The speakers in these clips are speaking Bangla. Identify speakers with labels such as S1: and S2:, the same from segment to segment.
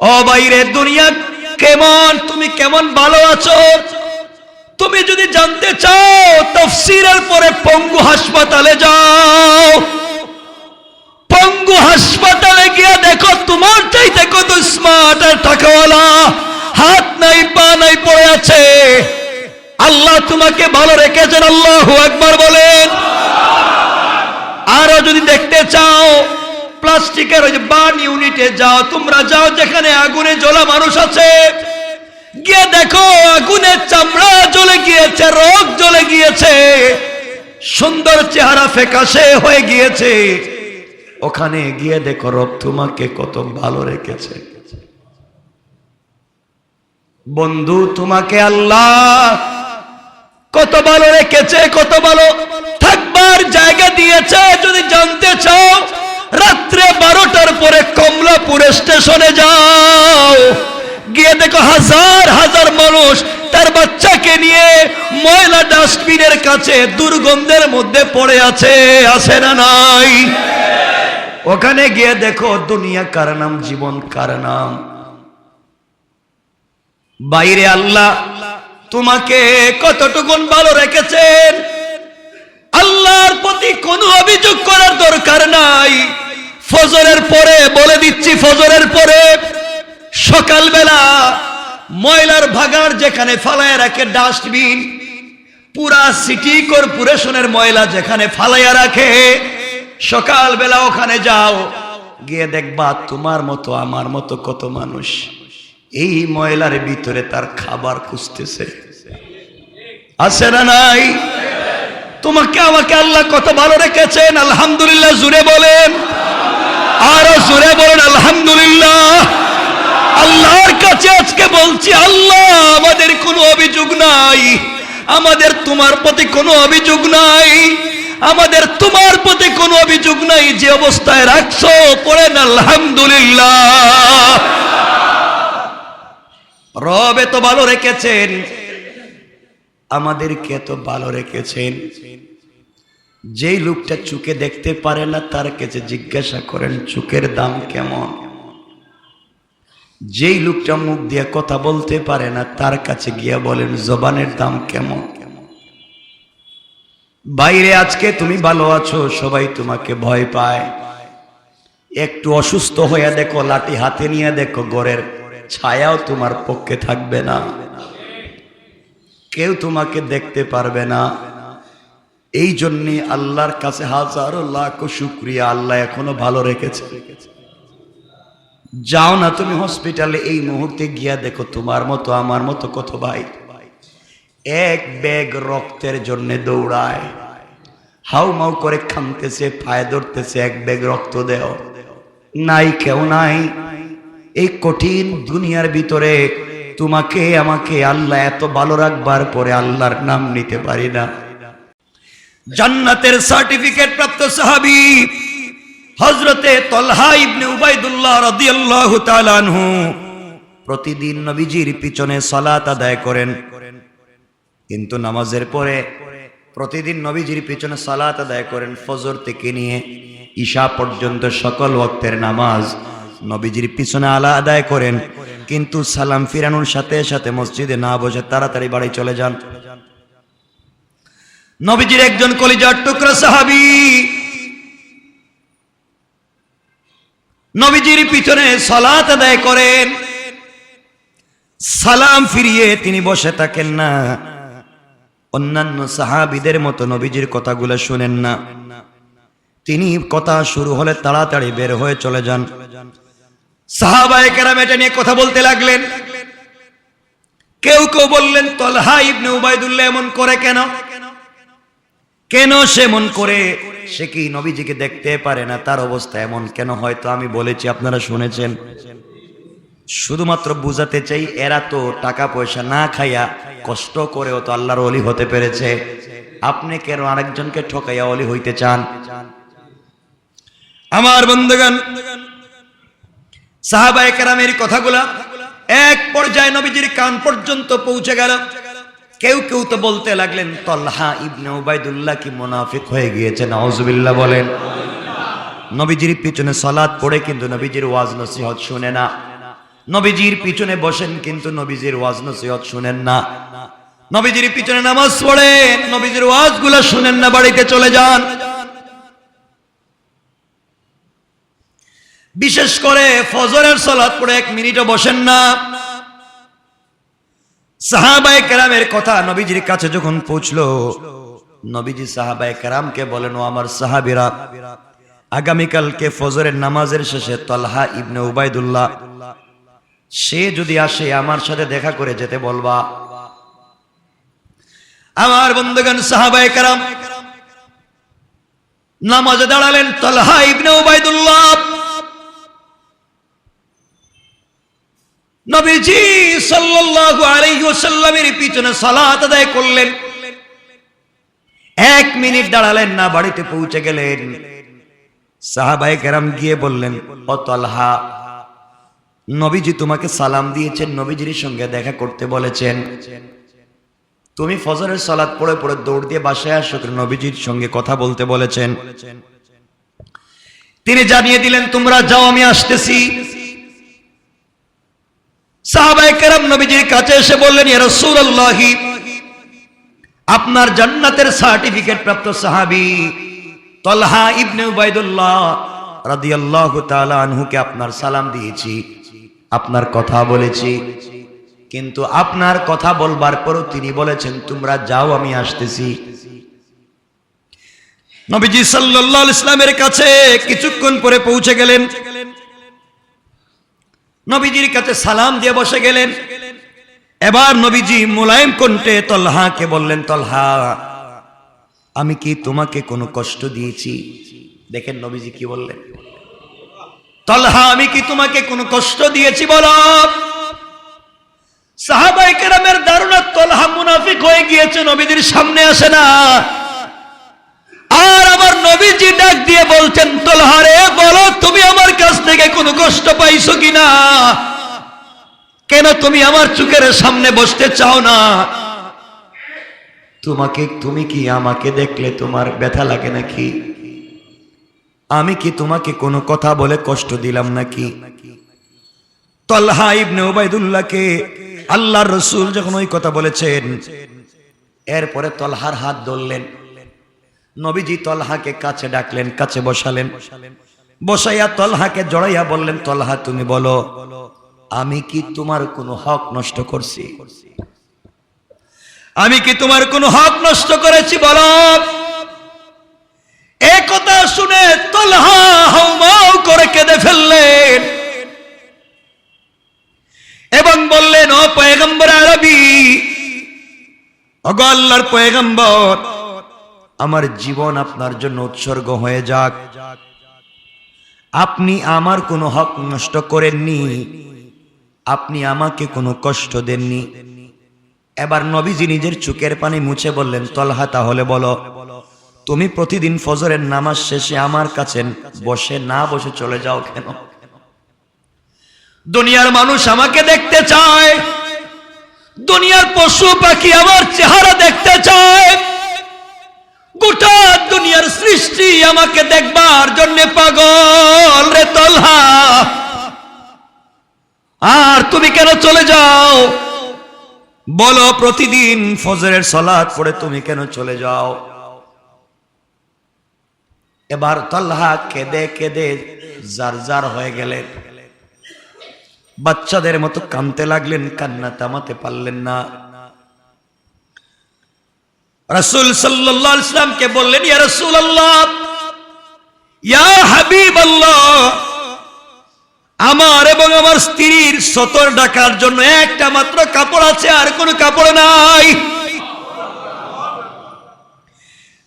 S1: ও বাইরে দুনিয়া, কেমন? তুমি কেমন ভালো আছো? তুমি যদি জানতে চাও, তফসিরের পরে পঙ্গু হাসপাতালে যাও। পঙ্গু হাসপাতালে গিয়ে দেখো, তোমার চাইতে কত স্মার্ট আর টাকাওয়ালা। হাত নাই, পা নাই পড়ে আছে। আল্লাহ তোমাকে ভালো রেখেছেন, আল্লাহ একবার বলেন। আরও যদি দেখতে চাও প্লাস্টিকের ওই যে বার্ন ইউনিটে যাও, তোমরা যাও যেখানে আগুনে জ্বলা মানুষ আছে। গিয়ে দেখো, আগুনের চামড়া জ্বলে গিয়েছে, রোগ জ্বলে গিয়েছে। সুন্দর চেহারা ফেকাশে হয়ে গিয়েছে। ওখানে গিয়ে দেখো, রব তোমাকে কত ভালো রেখেছে। বন্ধু তোমাকে আল্লাহ কত ভালো রেখেছে, কত ভালো থাকবার জায়গা দিয়েছে। যদি জানতে চাও রাত্রে বারোটার পরে কমলাপুর স্টেশনে যাও। গিয়ে দেখো হাজার হাজার মানুষ তার বাচ্চাকে নিয়ে ময়লা ডাস্টবিনের কাছে দুর্গন্ধের মধ্যে পড়ে আছে আছে না নাই? ওখানে গিয়ে দেখো দুনিয়া কার নাম, জীবন কার নাম? বাইরে আল্লাহ তোমাকে কতটুকুন ভালো রেখেছেন? আল্লাহর প্রতি কোনো অভিযোগ করার দরকার নাই। ফজরের পরে, বলে দিচ্ছি ফজরের পরে, সকালবেলা ময়লার ভাগার যেখানে ফালায় রাখে ডাস্টবিন, পুরা সিটি কর্পোরেশনের ময়লা যেখানে ফালাইয়া রাখে, সকালবেলা ওখানে যাও, গিয়ে দেখবা তোমার মতো, আমার মতো কত মানুষ এই ময়লার ভিতরে তার খাবার খুঁজতেছে। আছে না নাই? তোমাকে আমাকে আল্লাহ কত ভালো রেখেছেন, আলহামদুলিল্লাহ, জুড়ে বলেন। আরও জুড়ে বলেন, আলহামদুলিল্লাহ। আল্লাহর কাছে আজকে বলছি, আল্লাহ, আমাদের কোনো অভিযোগ নাই। আমাদের তোমার প্রতি কোনো অভিযোগ নাই। আমাদের তোমার প্রতি কোনো অভিযোগ নাই। যে অবস্থায় রাখছো, পড়েন, আলহামদুলিল্লাহ। রব এত ভালো রেখেছেন। আমাদেরকে এত ভালো রেখেছেন। যেই লোকটা চুকে দেখতে পারে না, তার কাছে জিজ্ঞাসা করেন চুকের দাম কেমন? যেই লোকটা মুখ দিয়ে কথা বলতে পারে না, তার কাছে গিয়া বলেন, জবানের দাম কেমন? বাইরে আজকে তুমি ভালো আছো, সবাই তোমাকে ভয় পায়। একটু অসুস্থ হয়ে দেখো, লাঠি হাতে নিয়ে দেখো গড়ের ছায়াও তোমার পক্ষে থাকবে না। কেউ তোমাকে দেখতে পারবে না। এই জন্যে আল্লাহর কাছে হাজারো লাখ শুক্রিয়া আল্লাহ এখনও ভালো রেখেছে। যাও না তুমি হসপিটালে এই মুহূর্তে গিয়া দেখো তোমার মতো, আমার মতো কত ভাই। এক ব্যাগ রক্তের জন্য দৌড়ায়। হাউ মাউ করে খামতেছে পায়ে ধরতেছে, এক ব্যাগ রক্ত দেও। নাই কেউ নাই। এই কঠিন দুনিয়ার ভিতরে তোমাকে, আমাকে আল্লাহ এত ভালো রাখবার পরে আল্লাহর নাম নিতে পারি না। জান্নাতের সার্টিফিকেট প্রাপ্ত সাহাবী হজরতে তলহা ইবনে উবাইদুল্লাহ রাদিয়াল্লাহু তাআলা আনহু প্রতিদিন নবীজির পিছনে সালাত আদায় করেন। কিন্তু নামাজের পরে প্রতিদিন নবীজির পিছনে সালাত আদায় করেন ফজর থেকে নিয়ে ঈশা পর্যন্ত সকল ওয়াক্তের নামাজ নবীজির পিছনে আলা আদায় করেন। কিন্তু সালাম ফিরানোর সাথে সাথে মসজিদে না বসে তাড়াতাড়ি বাড়ি চলে যান। নবীজির একজন কলিজার টুকরা সাহাবী। নবীজির পিছনে সালাত আদায় করেন। সালাম ফিরিয়ে তিনি বসে থাকেন না। অন্যান্য সাহাবিদের মতো নবীজির কথাগুলো শুনেন না। তিনি কথা শুরু হলে তাড়াতাড়ি বের হয়ে চলে যান। সাহাবায়ে কেরাম এটা নিয়ে কথা বলতে লাগলেন। কেউ কেউ বললেন, তলহা ইবনে উবাইদুল্লাহ এমন করে কেন? কেন সে মন করে? সে কি নবীজিকে দেখতে পারে না? তার অবস্থা এমন কেন হয়তো আমি বলেছি, আপনারা শুনেছেন। শুধুমাত্র বুঝাতে চাই, এরা তো টাকা পয়সা না খাইয়া কষ্ট করেও তো আল্লাহর অলি হতে পেরেছে। আপনি কেন আরেকজনকে ঠকাইয়া অলি হইতে চান? আমার বন্ধুগণ, সাহাবায়ে কেরামের কথাগুলা এক পর্যায়ে নবীজির কান পর্যন্ত পৌঁছে গেল। কেউ কেউ তো বলতে লাগলেন, তল্হা ইবনে উবাইদুল্লাহ কি মুনাফিক হয়ে গিয়েছে নাউজুবিল্লাহ বলেন, নবীজির পিছনে সালাত পড়ে কিন্তু নবীজির ওয়াজ নসিহত শুনে না। নবীজির পিছনে বসেন কিন্তু নবীজির ওয়াজ নসিহত শুনেন না। নবীজির পিছনে নামাজ পড়েন, নবীজির ওয়াজগুলা শুনেন না, বাড়িতে চলে যান। বিশেষ করে ফজরের সালাত পড়ে এক মিনিটও বসেন না। সাহাবায়ে কেরামের কথা নবীজির কাছে যখন পৌঁছলো, নবীজি সাহাবায়ে কেরামকে বলেন, ও আমার সাহাবীরা, আগামীকালকে ফজরের নামাজের শেষে তলহা ইবনে উবাইদুল্লাহ সে যদি আসে আমার সাথে দেখা করে যেতে বলবা? আমার বন্ধুগণ, সাহাবায়ে কেরাম, নামাজে দাঁড়ালেন তলহা ইবনে উবাইদুল্লাহ নবীজি তোমাকে সালাম দিয়েছেন, নবীজির সঙ্গে দেখা করতে বলেছেন। তুমি ফজরের সালাত পড়ে পড়ে দৌড় দিয়ে বাসায় আসো নবীজির সঙ্গে কথা বলতে বলেছেন। তিনি জানিয়ে দিলেন, তোমরা যাও, আমি আসতেছি। সাহাবায়ে নবীজির কাছে এসে বললেন আপনার জান্নাতের সার্টিফিকেট প্রাপ্ত সাহাবী তলহা ইবনে রাদিয়াল্লাহু তাআলা আনহুকে আপনার সালাম দিয়েছি, আপনার কথা বলেছি। কিন্তু আপনার কথা বলবার পরও তিনি বলেছেন, তোমরা যাও, আমি আসতেছি। নবীজি সাল্লাল্লাহু আলাইহি ইসলামের কাছে কিছুক্ষণ পরে পৌঁছে গেলেন। নবীজির কাছে সালাম দিয়ে বসে গেলেন। এবার নবীজি মোলায়েম কণ্ঠে তলহাকে বললেন, তলহা, আমি কি তোমাকে কোনো কষ্ট দিয়েছি? দেখেন নবীজি কি বললেন। তলহা, আমি কি তোমাকে কোনো কষ্ট দিয়েছি বলো? সাহাবাই কেরামের ধারণা, তলহা মুনাফিক হয়ে গিয়েছে, নবীজির সামনে আসে না। আর আমার নবীজি ডাক দিয়ে বলছেন, তলহারে, বলো, তুমি আমার কাছ থেকে কোনো কষ্ট পাইছো কিনা? কেন তুমি আমার সামনে বসতে চাও না? তোমাকে, তুমি কি আমাকে দেখলে তোমার ব্যথা লাগে নাকি? আমি কি তোমাকে কোনো কথা বলে কষ্ট দিলাম নাকি? তল্হা ইবনে ওবায়দুল্লাহকে আল্লাহর রসুল যখন ওই কথা বলেছেন, এরপরে তলহার হাত ধরলেন। নবীজি তলহাকে কাছে ডাকলেন, কাছে বসালেন। বসাইয়া তলহাকে জড়াইয়া বললেন, তলহা তুমি বলো, আমি কি তোমার কোনো হক নষ্ট করছি? আমি কি তোমার কোনো হক নষ্ট করেছি, বলো? একথা শুনে তলহা হাউমাউ করে কেঁদে ফেললেন। এবং বললেন, ও পয়গম্বর আরবি অগ আল্লাহর পয়গম্বর আমার জীবন আপনার জন্য উৎসর্গ হয়ে যাক। আপনি আমার কোনো হক নষ্ট করেননি। আপনি আমাকে কোনো কষ্ট দেননি। এবার নবীজি নিজের চুকের পানি মুছে বললেন, তলহা, তাহলে বলো, তুমি প্রতিদিন ফজরের নামাজ শেষে আমার কাছে বসে না বসে চলে যাও কেন? দুনিয়ার মানুষ আমাকে দেখতে চায়। দুনিয়ার পশু পাখি আমার চেহারা দেখতে চায়। গোটা দুনিয়ার সৃষ্টি আমাকে দেখবার জন্য পাগল রে তলহা। আর তুমি কেন চলে যাও? বলো, প্রতিদিন ফজরের সলাদ পড়ে তুমি কেন চলে যাও? এবার তল্লাহা কেঁদে কেঁদে জার জার হয়ে গেলেন। বাচ্চাদের মতো কানতে লাগলেন, কান্না থামাতে পারলেন না। রসুল সাল্লাহ ইসলামকে বললেন, ইয়া রসুল আল্লাহ ইয়া হাবিব আল্লাহ আমার এবং আমার স্ত্রীর সতর ডাকার জন্য একটা মাত্র কাপড় আছে, আর কোনো কাপড় নাই।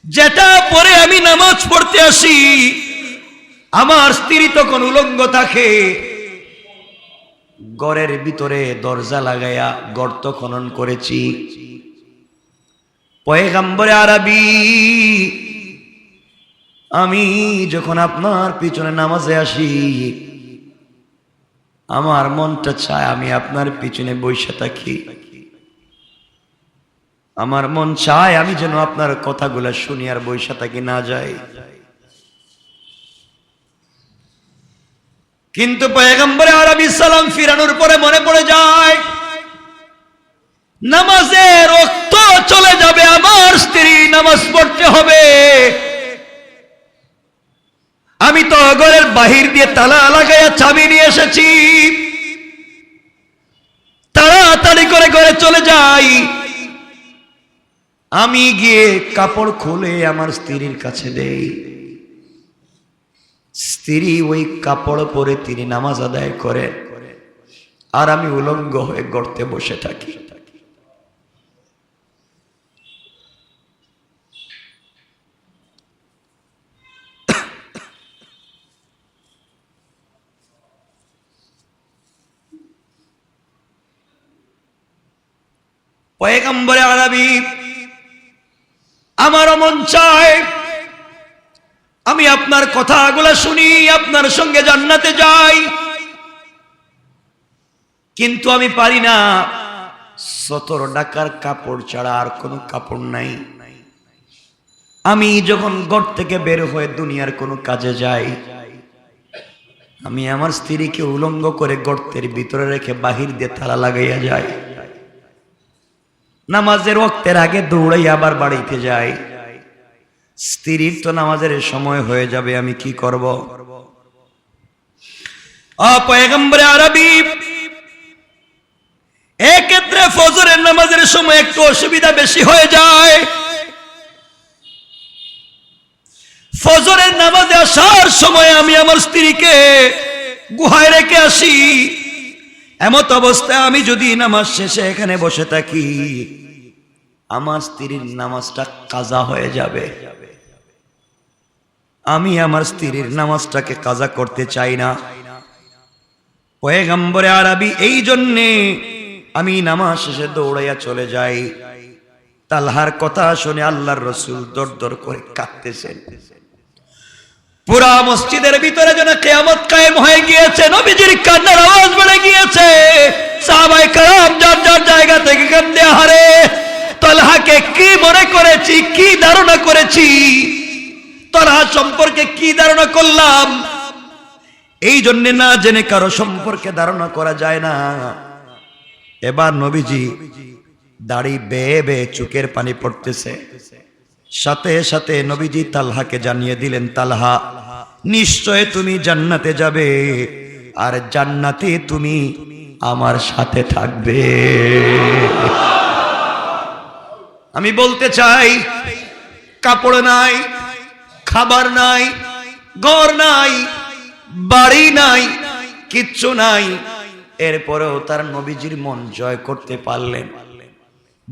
S1: যেটা পরে আমি নামাজ পড়তে আসি, আমার স্ত্রী তখন উলঙ্গ থাকে গড়ের ভিতরে দরজা লাগাইয়া গর্ত খনন করেছি। পয়গাম্বরে আরবি, আমি যখন আপনার পিছনে নামাজে আসি, আমার মনটা চায় আমি আপনার পিছনে বসে থাকি। আমার মন চায় আমি যেন আপনার কথাগুলো শুনি আর বৈশা থাকি, না যাই। কিন্তু পয়গম্বরে আরবি সালাম ফিরানোর পরে মনে পড়ে যায়, নামাজের চলে যাবে আমার স্ত্রী নামাজ পড়তে হবে আমি তো ঘরের বাহির দিয়ে তালা লাগাইয়া চাবি নিয়ে এসেছি। তাড়াতাড়ি করে ঘরে চলে যাই। আমি গিয়ে কাপড় খুলে আমার স্ত্রীর কাছে দেই। স্ত্রী ওই কাপড় পরে তিনি নামাজ আদায় করে। আর আমি উলঙ্গ হয়ে গড়তে বসে থাকি। পয়গম্বরে আরবি আমার মন চায়, আমি আপনার কথাগুলো শুনি, আপনার সঙ্গে জান্নাতে যাই। কিন্তু আমি পারি না, সতর ডাকার কাপড় ছাড়া আর কোনো কাপড় নাই। আমি যখন গড় থেকে বের হয়ে দুনিয়ার কোনো কাজে যাই, আমি আমার স্ত্রীকে উলঙ্গ করে গর্তের ভিতরে রেখে বাহির দিয়ে তালা লাগাইয়া যাই। নামাজের ওক্তের আগে দৌড়াই আবার বাড়িতে যাই। স্ত্রীর তো নামাজের সময় হয়ে যাবে, আমি কি করব? পয়গম্বরে আরবি, এক্ষেত্রে ফজরের নামাজের সময় একটু অসুবিধা বেশি হয়ে যায়। ফজরের নামাজে আসার সময় আমি আমার স্ত্রীকে গুহায় রেখে আসি। এমত অবস্থায় আমি যদি নামাজ শেষে এখানে বসে থাকি, আমার স্ত্রীর নামাজটা কাজা হয়ে যাবে। আমি আমার স্ত্রীর নামাজটাকে কাজা করতে চাই না। পয়গম্বরে আরবি এই জন্যে আমি নামাজ শেষে দৌড়াইয়া চলে যাই। তালহার কথা শুনে আল্লাহর রসুল দর দর করে কাঁদতেছেন। পুরা মসজিদের ভিতরে যেন কেয়ামত কায়েম হয়ে গিয়েছে, নবীজির কান্নার আওয়াজ বেড়ে গিয়েছে। সাহাবাই কালাম যার যার জায়গা থেকে কান্দে হারে তলহাকে কি মনে করেছি, কি ধারণা করেছি? তলহা সম্পর্কে কি ধারণা করলাম? এই জন্য না জেনে কারও সম্পর্কে ধারণা করা যায় না। এবার নবীজি দাড়ি বেয়ে বেয়ে চুকের পানি পড়তেছে। সাথে সাথে নবীজি তালহাকে জানিয়ে দিলেন, তালহা, নিশ্চয় তুমি জান্নাতে যাবে, আর জান্নাতে তুমি আমার সাথে থাকবে। আমি বলতে চাই, কাপড় নাই, খাবার নাই, ঘর নাই, বাড়ি নাই, কিচ্ছু নাই। এরপরেও তার নবীজির মন জয় করতে পারলেন।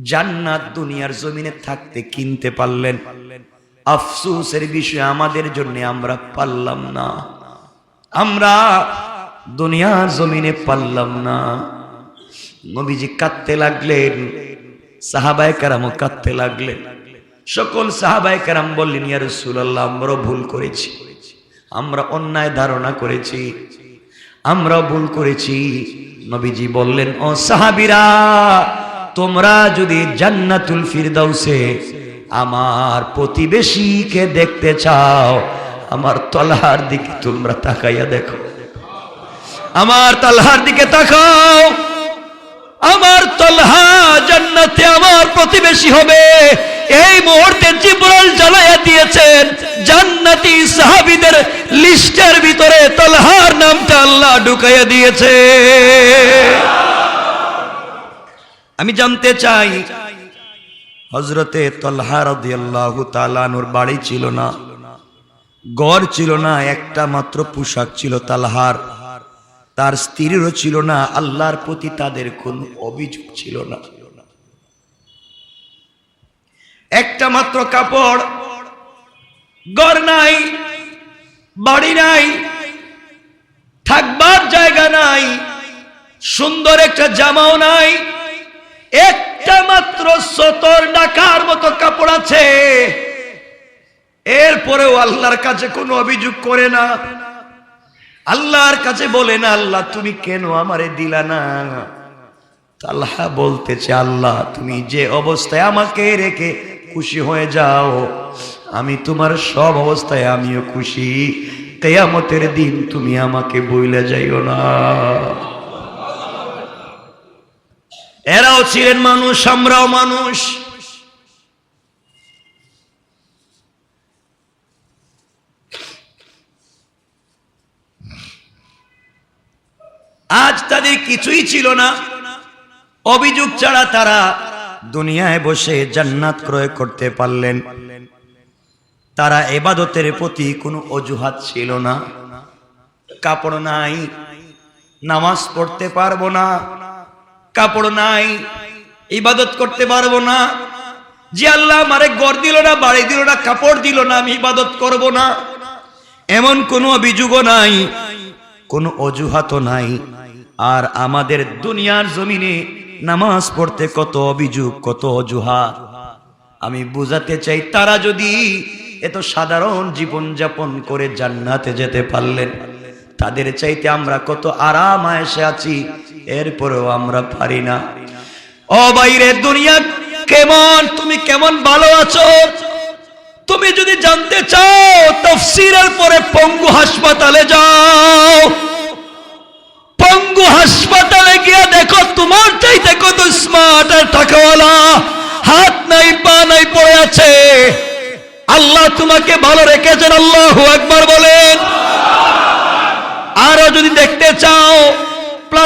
S1: জান্নাত দুনিয়ার জমিনে থাকতে কিনতে পারলেন। আফসুসের বিষয় আমাদের জন্য আমরা পারলাম না। আমরা দুনিয়ার জমিনে পারলাম না। নবীজি কাঁদতে লাগলেন, সাহাবায় কারামও কাঁদতে লাগলেন। সকল সাহাবায় কারাম বললেন, ইয়া রাসূলুল্লাহ, আমরাও ভুল করেছি। আমরা অন্যায় ধারণা করেছি। আমরা ভুল করেছি। নবীজি বললেন, ও সাহাবিরা তোমরা যদি জান্নাতুল ফিরদাউসে আমার প্রতিবেশীকে দেখতে চাও, আমার তলহার দিকে তোমরা তাকাইয়া দেখো। আমার তলহার দিকে তাকাও। আমার তলহা জান্নাতে আমার প্রতিবেশী হবে। এই মুহূর্তে জিব্রাইল জ্বালাইয়া দিয়েছেন, জান্নাতি সাহাবীদের লিস্টের ভিতরে তলহার নামটা আল্লাহ ঢুকাইয়া দিয়েছে। আমি জানতে চাই হজরতে রাদিয়াল্লাহু তাআলার বাড়ি ছিল না? গড় ছিল না, একটা মাত্র পোশাক ছিল তালহার। তার স্ত্রীরও ছিল না, আল্লাহর প্রতি তাদের কোনো অভিযোগ ছিল না। একটা মাত্র কাপড় গড় নাই, বাড়ি নাই, থাকবার জায়গা নাই, সুন্দর একটা জামাও নাই একটা মাত্র সতর ডাকার মতো কাপড় আছে। এরপরেও আল্লাহর কাছে কোনো অভিযোগ করে না। আল্লাহর কাছে বলে না, আল্লাহ, তুমি কেন আমারে দিলা না? আল্লাহ বলতেছে, আল্লাহ, তুমি যে অবস্থায় আমাকে রেখে খুশি হয়ে যাও, আমি তোমার সব অবস্থায় আমিও খুশি। কেয়ামতের দিন তুমি আমাকে বইলে যাইও না। এরাও ছিলেন মানুষ, আমরাও মানুষ। আজ তাদের কিছুই ছিল না। অভিযোগ ছাড়া তারা দুনিয়ায় বসে জান্নাত ক্রয় করতে পারলেন। তারা এবাদতের প্রতি কোনো অজুহাত ছিল না। কাপড় নাই, নামাজ পড়তে পারব না। কাপড় নাই, ইবাদত করতে পারব না। যে আল্লাহ আমারে গড় দিল না, বাড়ি দিল না, কাপড় দিল না, আমি ইবাদত করব না। এমন কোনো অভিযোগও নাই, কোনো অজুহাতও নাই। আর আমাদের দুনিয়ার জমিনে নামাজ পড়তে কত অভিযোগ, কত অজুহাত। আমি বুঝাতে চাই, তারা যদি এত সাধারণ জীবন যাপন করে জান্নাতে যেতে পারলেন, তাদের চাইতে আমরা কত আরাম আয়েসে আছি এরপরেও আমরা পারি না। ও বাইরে দুনিয়া, কেমন? তুমি কেমন ভালো আছো? তুমি যদি জানতে চাও তফসিরের পরে পঙ্গু হাসপাতালে যাও। পঙ্গু হাসপাতালে গিয়ে দেখো, তোমার চাইতে কত স্মার্ট আর টাকাওয়ালা। হাত নাই, পা নাই, পড়ে আছে। আল্লাহ তোমাকে ভালো রেখেছেন, আল্লাহ একবার বলেন। আরও যদি দেখতে চাও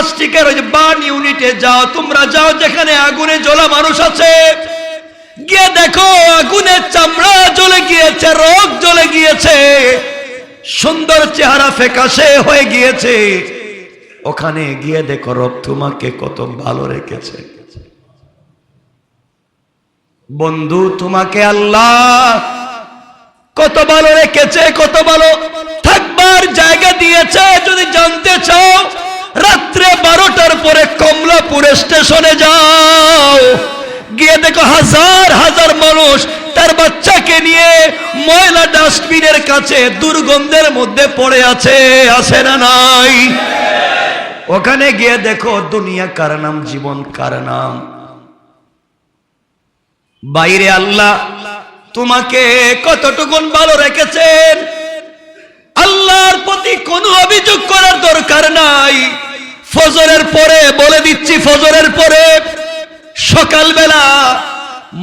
S1: প্লাস্টিকের ওই যে বার্ন ইউনিটে যাও, তোমরা যাও যেখানে আগুনে জ্বলা মানুষ আছে। গিয়ে দেখো, আগুনের চামড়া জ্বলে গিয়েছে, রোগ জ্বলে গিয়েছে। সুন্দর চেহারা ফেকাশে হয়ে গিয়েছে। ওখানে গিয়ে দেখো, রব তোমাকে কত ভালো রেখেছে। বন্ধু তোমাকে আল্লাহ কত ভালো রেখেছে, কত ভালো থাকবার জায়গা দিয়েছে। যদি জানতে চাও রাত্রে বারোটার পরে কমলাপুর স্টেশনে যাও। গিয়ে দেখো হাজার হাজার মানুষ তার বাচ্চাকে নিয়ে ময়লা ডাস্টবিনের কাছে দুর্গন্ধের মধ্যে পড়ে আছে আছে না নাই? ওখানে গিয়ে দেখো দুনিয়া কার নাম, জীবন কার নাম? বাইরে আল্লাহ তোমাকে কতটুকুন ভালো রেখেছেন? আল্লাহর প্রতি কোনো অভিযোগ করার দরকার নাই। ফজরের পরে, বলে দিচ্ছি ফজরের পরে, সকালবেলা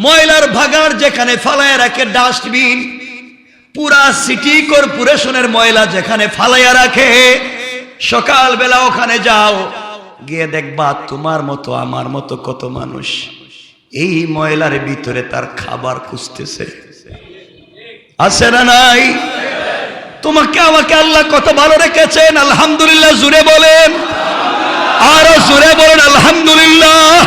S1: ময়লার ভাগার যেখানে ফালায় রাখে ডাস্টবিন, পুরা সিটি কর্পোরেশনের ময়লা যেখানে ফালাইয়া রাখে, সকালবেলা ওখানে যাও, গিয়ে দেখবা তোমার মতো, আমার মতো কত মানুষ এই ময়লার ভিতরে তার খাবার খুঁজতেছে। আছে না নাই? তোমাকে আমাকে আল্লাহ কত ভালো রেখেছেন, আলহামদুলিল্লাহ, জুড়ে বলেন। আরও জুড়ে বলেন, আলহামদুলিল্লাহ।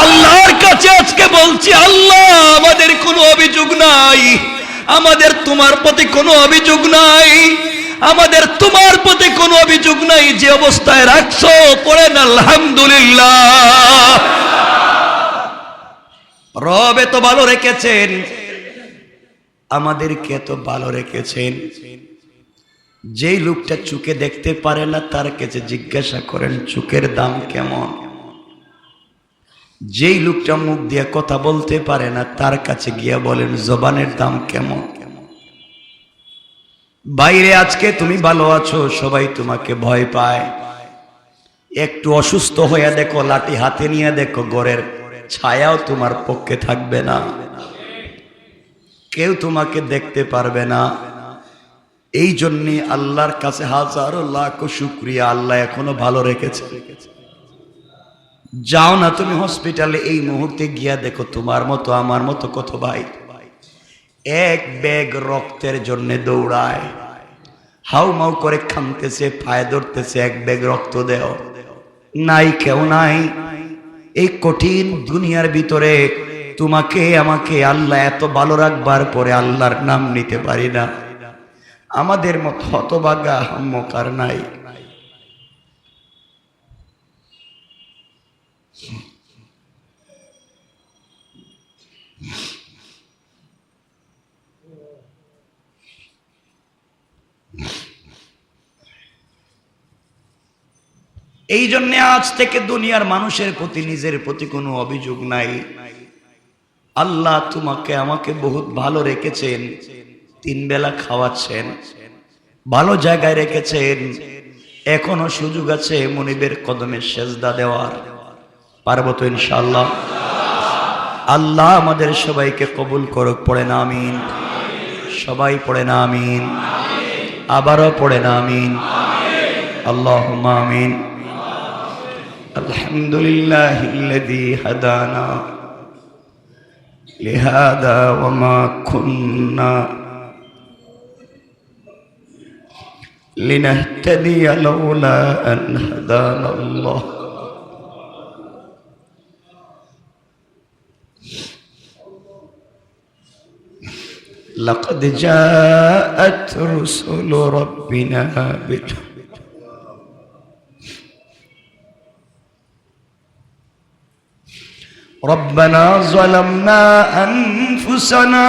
S1: আল্লাহর কাছে আজকে বলছি, আল্লাহ, আমাদের কোনো অভিযোগ নাই। আমাদের তোমার প্রতি কোনো অভিযোগ নাই। আমাদের তোমার প্রতি কোনো অভিযোগ নাই। যে অবস্থায় রাখছো, পড়েন, আলহামদুলিল্লাহ। রব এত ভালো রেখেছেন। আমাদেরকে এত ভালো রেখেছেন। যেই লোকটা চুকে দেখতে পারে না, তার কাছে জিজ্ঞাসা করেন চুকের দাম কেমন? যেই লোকটা মুখ দিয়ে কথা বলতে পারে না, তার কাছে গিয়া বলেন, জবানের দাম কেমন? বাইরে আজকে তুমি ভালো আছো, সবাই তোমাকে ভয় পায়। একটু অসুস্থ হয়ে দেখো, লাঠি হাতে নিয়ে দেখো গড়ের ছায়াও তোমার পক্ষে থাকবে না। কেউ তোমাকে দেখতে পারবে না। এই জন্যে আল্লাহর কাছে হাজারো লাখ শুক্রিয়া আল্লাহ এখনও ভালো রেখেছে। যাও না তুমি হসপিটালে এই মুহূর্তে গিয়া দেখো তোমার মতো, আমার মতো কত ভাই। এক ব্যাগ রক্তের জন্য দৌড়ায়। হাউ মাউ করে খামতেছে পায়ে ধরতেছে, এক ব্যাগ রক্ত দেও। নাই কেউ নাই। এই কঠিন দুনিয়ার ভিতরে তোমাকে, আমাকে আল্লাহ এত ভালো রাখবার পরে আল্লাহর নাম নিতে পারি না। আমাদের মত হতবাগা হাম্মকার নাই। এই জন্য আজ থেকে দুনিয়ার মানুষের প্রতি নিজের প্রতি কোনো অভিযোগ নাই। আল্লাহ তোমাকে আমাকে বহুত ভালো রেখেছেন। তিন বেলা খাওয়াচ্ছেন ভালো জায়গায় রেখেছেন এখনো সুযোগ আছে মনিবের কদমে সেজদা দেওয়ার পারবো তো ইনশাল্লাহ আল্লাহ আমাদের সবাইকে কবুল করুক পড়ে না আমিন সবাই পড়ে না আমিন আবারও পড়ে না আমিন আল্লাহ আমিন الحمد لله الذي هدانا لهذا وما كنا لنهتدي لولا أن هدانا الله. لقد جاءت رسل ربنا بالحق ربنا ظلمنا أنفسنا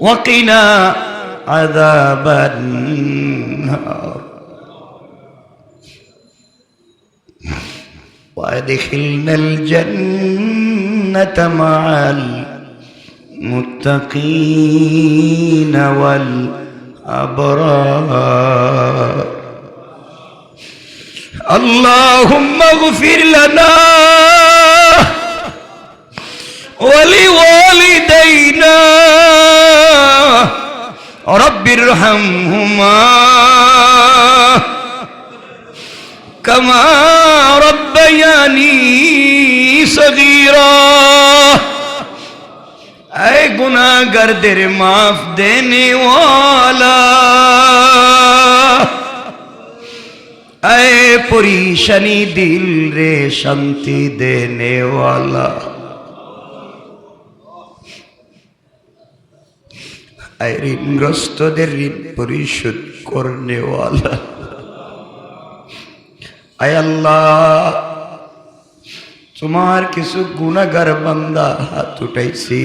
S1: وقنا عذاب النار. وأدخلنا الجنة مع المتقين والأبرار. اللهم اغفر لنا ولوالدينا رب ارحمهما كما ربياني صغيرا اے گناہگر دیر معاف دینے والا اے پریشانی دل رے شانتی دینے والا আয় ঋণগ্রস্তদের ঋণ পরিশোধ করনেওয়ালা। আল্লাহ, তোমার কিছু গুণাগার বান্দা হাত উঠাইছি।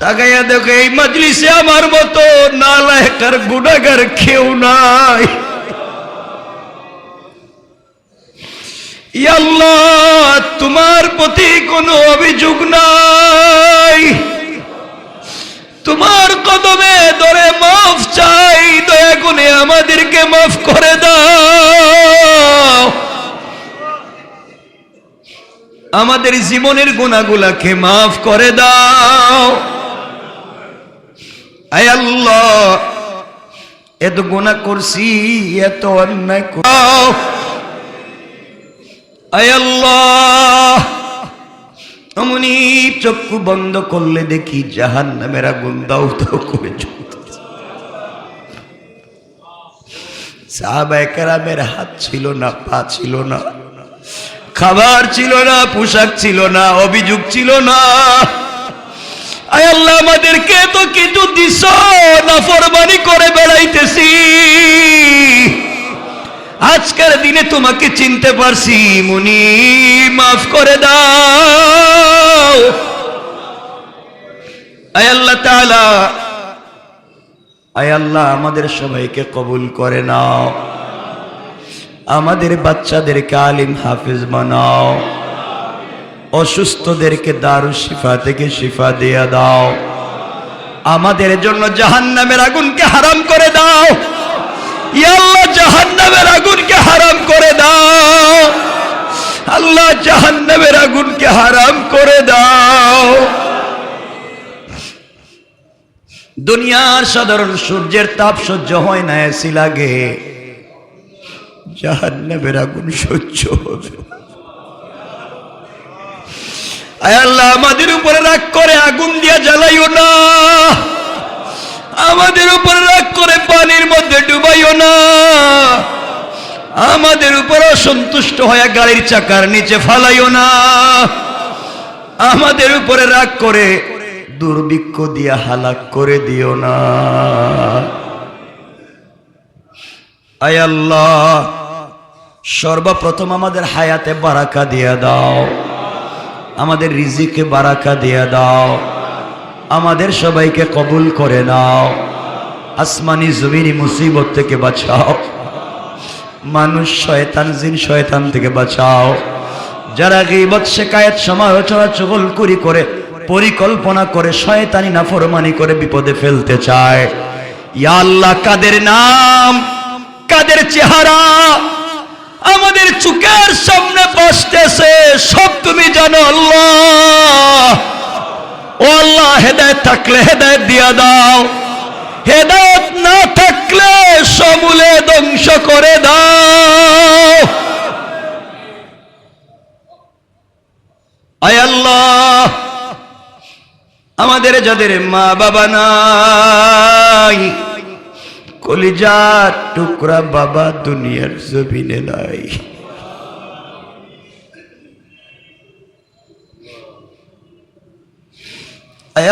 S1: তাকাইয়া দেখো, এই মজলিসে আমার মতো নালায়কার গুণাগার কেউ নাই। ই আল্লাহ, তোমার প্রতি কোনো অভিযোগ নাই তোমার কদমে ধরে মাফ চাই, দয়া করে আমাদেরকে মাফ করে দাও। আমাদের জীবনের গুণাগুলাকে মাফ করে দাও। আয় আল্লাহ, এত গুণা করছি, এত অন্যায় আয় আল্লাহ চক্ষু বন্ধ করলে দেখি জাহান নামের আগুন দাও দাও করে জ্বলতেছে। সাহাবায়ে কেরামের হাত ছিল না, পা ছিল না, খাবার ছিল না, পোশাক ছিল না, অভিযোগ ছিল না। আয় আল্লাহ, আমাদেরকে তো কিছু দিস না ফরমানি করে বেড়াইতেছি। আজকের দিনে তোমাকে চিনতে পারছি মুনি মাফ করে দাও। আয় আল্লাহ তাআলা আয় আল্লাহ, আমাদের সবাইকে কবুল করে নাও। আমাদের বাচ্চাদেরকে আলিম হাফিজ বানাও। অসুস্থদেরকে দারু শিফা থেকে শিফা দিয়ে দাও। আমাদের জন্য জাহান্নামের আগুনকে হারাম করে দাও। আল্লাহ, জাহান্নামের আগুনকে হারাম করে দাও। আল্লাহ, জাহান্নামের আগুনকে হারাম করে দাও। দুনিয়ার সাধারণ সূর্যের তাপ সহ্য হয় না, এসি লাগে। জাহান্নামের আগুন সহ্য হবে। আল্লাহ, আমাদের উপরে রাগ করে, আগুন দিয়া জ্বালাইও না। আমাদের উপরে রাগ করে, পানির মধ্যে ডুবাইও না। আমাদের উপর অসন্তুষ্ট হয়ে গাড়ির চাকার নিচে ফালাইও না। আমাদের উপরে রাগ করে দুর্ভিক্ষ দিয়া হালাক করে দিও না। আয় আল্লাহ, সর্বপ্রথম আমাদের হায়াতে বারাকা দিয়া দাও। আমাদের রিজিকে বারাকা দিয়া দাও। আমাদের সবাইকে কবুল করে নাও। আসমানি জমিনি মুসিবত থেকে বাঁচাও। মানুষ শয়তান, জিন শয়তান থেকে বাঁচাও। যারা গিবত শেখায়ত সমালোচনা চগল করি করে পরিকল্পনা করে শয়তানি না নাফরমানি করে বিপদে ফেলতে চায়। ইয়া আল্লাহ, কাদের নাম? কাদের চেহারা? আমাদের চুকের সামনে বসতেছে, সব তুমি জানো আল্লাহ। ও আল্লাহ থাকলে হেদায়ত দিয়া দাও। হেদায়ত না থাকলে সমূলে ধ্বংস করে দাও। আয় আল্লাহ। আমাদের যাদের মা বাবা নাই, কলিজার টুকরা বাবা দুনিয়ার জমিনে নাই।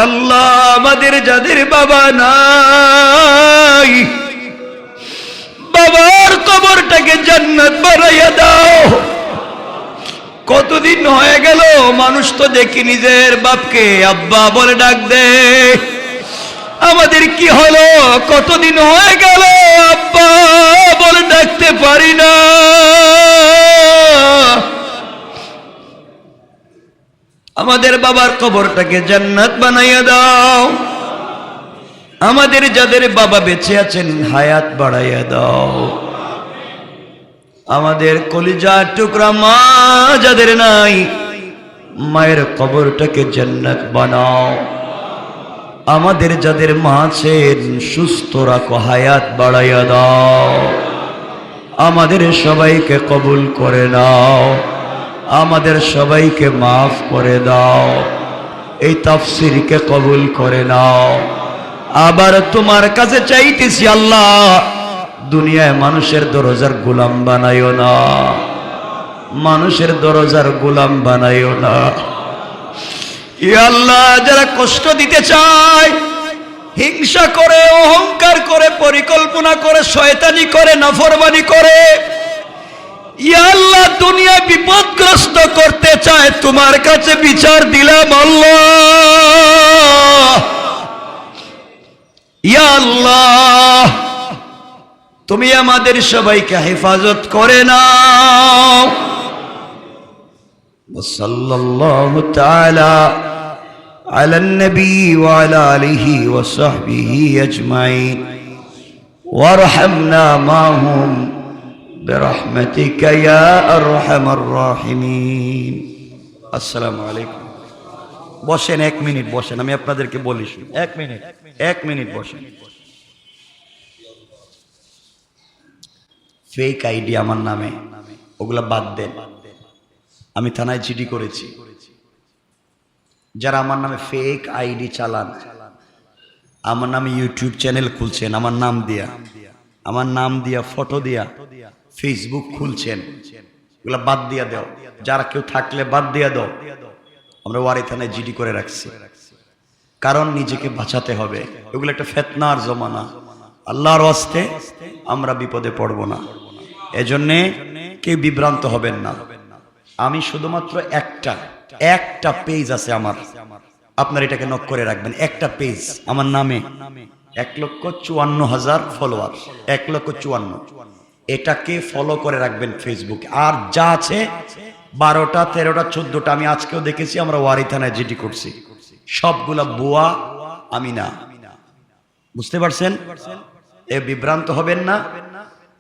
S1: আল্লাহ, আমাদের যাদের বাবা নাই, বাবার কবরটাকে জান্নাত বানাইয়া দাও। কতদিন হয়ে গেল, মানুষ তো দেখি নিজের বাপকে আব্বা বলে ডাক দে আমাদের কি হলো? কতদিন হয়ে গেল, আব্বা বলে ডাকতে পারি না। আমাদের বাবার কবরটাকে জান্নাত বানাইয়া দাও। আমাদের যাদের বাবা বেঁচে আছেন, হায়াত বাড়াইয়া দাও। আমাদের কলিজার টুকরা মা যাদের নাই, মায়ের কবরটাকে জান্নাত বানাও। আমাদের যাদের মা আছেন, সুস্থ রাখো, হায়াত বাড়াইয়া দাও। আমাদের সবাইকে কবুল করে নাও। আমাদের সবাইকে মাফ করে দাও। এই তাফসিরকে কবুল করে নাও। আবার তোমার কাছে চাইতেছি আল্লাহ দুনিয়ায় মানুষের দরজার গোলাম বানাইও না। মানুষের দরজার গোলাম বানাইও না। আল্লাহ, যারা কষ্ট দিতে চায়, হিংসা করে, অহংকার করে, পরিকল্পনা করে, শয়তানি করে, নাফরমানি করে ইয়া আল্লাহ, দুনিয়া বিপদগ্রস্ত করতে চায়, তোমার কাছে বিচার দিলাম আল্লাহ। ইয়া আল্লাহ তুমি আমাদের সবাইকে হেফাজত করে নাও وصلى الله تعالى على النبي وعلى آله وصحبه أجمعين وارحمنا معهم برحمتك يا أرحم الراحمين السلام عليكم বসেন এক মিনিট বসেন আমি আপনাদেরকে বলি শুনি। এক মিনিট এক মিনিট বসেন ফেক আইডি আমার নামে, ওগুলা বাদ দেন। আমি থানায় চিঠি করেছি। যারা আমার নামে ফেক আইডি চালান, আমার নামে ইউটিউব চ্যানেল খুলছেন, আমার নাম দিয়া, আমার নাম দিয়া ফটো দিয়া ফেসবুক খুলছেন, ওগুলা বাদ দিয়া দাও। যারা কেউ থাকলে বাদ দিয়া দাও। আমরা ওয়ারি থানায় জিডি করে রাখছি। কারণ নিজেকে বাঁচাতে হবে। এগুলো একটা ফেতনার জমানা। আল্লাহর ওয়াস্তে আমরা বিপদে পড়ব না। এজন্যে কেউ বিভ্রান্ত হবেন না। আমি শুধুমাত্র একটা একটা পেজ আছে আমার। আপনার এটাকে নক করে রাখবেন। একটা পেজ আমার নামে এক লক্ষ চুয়ান্ন হাজার ফলোয়ার এক লক্ষ চুয়ান্ন। এটাকে ফলো করে রাখবেন ফেসবুক আর যা আছে, বারোটা, তেরোটা, চোদ্দটা আমি আজকেও দেখেছি, আমরা ওয়ারি থানায় জিডি করছি। সবগুলা বুয়া আমি না। বুঝতে পারছেন? এ বিভ্রান্ত হবেন না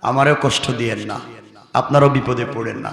S1: আমারও কষ্ট দিয়েন না আপনারও বিপদে পড়েন না।